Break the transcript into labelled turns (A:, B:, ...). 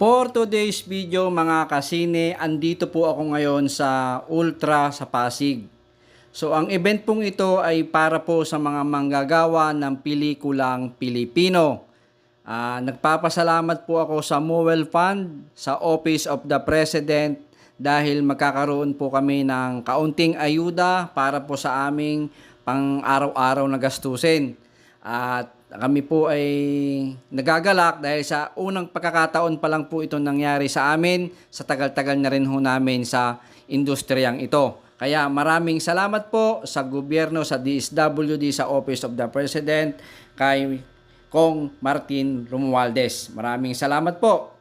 A: For today's video mga kasine, andito po ako ngayon sa Ultra sa Pasig. So ang event pong ito ay para po sa mga manggagawa ng pelikulang Pilipino. Ah, nagpapasalamat po ako sa Mowel Fund, sa Office of the President dahil magkakaroon po kami ng kaunting ayuda para po sa aming pang araw-araw na gastusin. At kami po ay nagagalak dahil sa unang pagkakataon pa lang po ito nangyari sa amin, sa tagal-tagal na rin ho namin sa industriyang ito. Kaya maraming salamat po sa gobyerno, sa DSWD, sa Office of the President, kay Kong Martin Romualdez. Maraming salamat po.